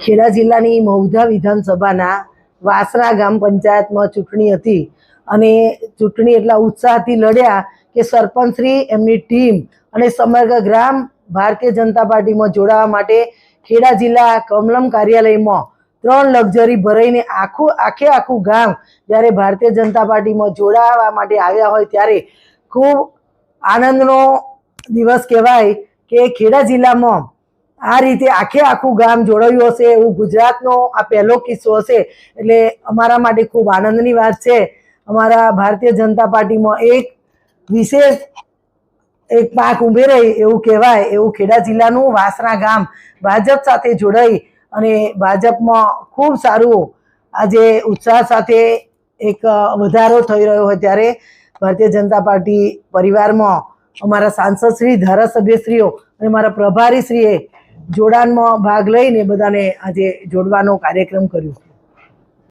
ખેડા જિલ્લાની મૌધા વિધાનસભાના વાસરા ગામ પંચાયતમાં ચૂંટણી હતી અને ચૂંટણી એટલા ઉત્સાહથી લડ્યા કે સરપંચશ્રી, એમની ટીમ અને સમગ્ર ગ્રામ ભારતીય જનતા પાર્ટીમાં જોડાવા માટે ખેડા જિલ્લા કમલમ કાર્યાલયમાં ત્રણ લક્ઝરી ભરાઈને આખું, આખે આખું ગામ જ્યારે ભારતીય જનતા પાર્ટીમાં જોડાવા માટે આવ્યા હોય ત્યારે ખૂબ આનંદનો દિવસ કહેવાય કે ખેડા જિલ્લામાં આ રીતે આખે આખું ગામ જોડાયું હશે. એવું ગુજરાતનો આ પહેલો કિસ્સો હશે. એટલે અમારા માટે ખૂબ આનંદની વાત છે. અમારા ભારતીય જનતા પાર્ટીમાં એક વિશેષ એક પાક રહી એવું કહેવાય. એવું ખેડા જિલ્લાનું વાસણા ગામ ભાજપ સાથે જોડાઈ અને ભાજપમાં ખૂબ સારું આજે ઉત્સાહ સાથે એક વધારો થઈ રહ્યો હોય ત્યારે ભારતીય જનતા પાર્ટી પરિવારમાં અમારા સાંસદશ્રી, ધારાસભ્યશ્રીઓ અને મારા પ્રભારીશ્રીએ જોડાણમાં ભાગ લઈને બધાને આજે જોડવાનો કાર્યક્રમ કર્યો.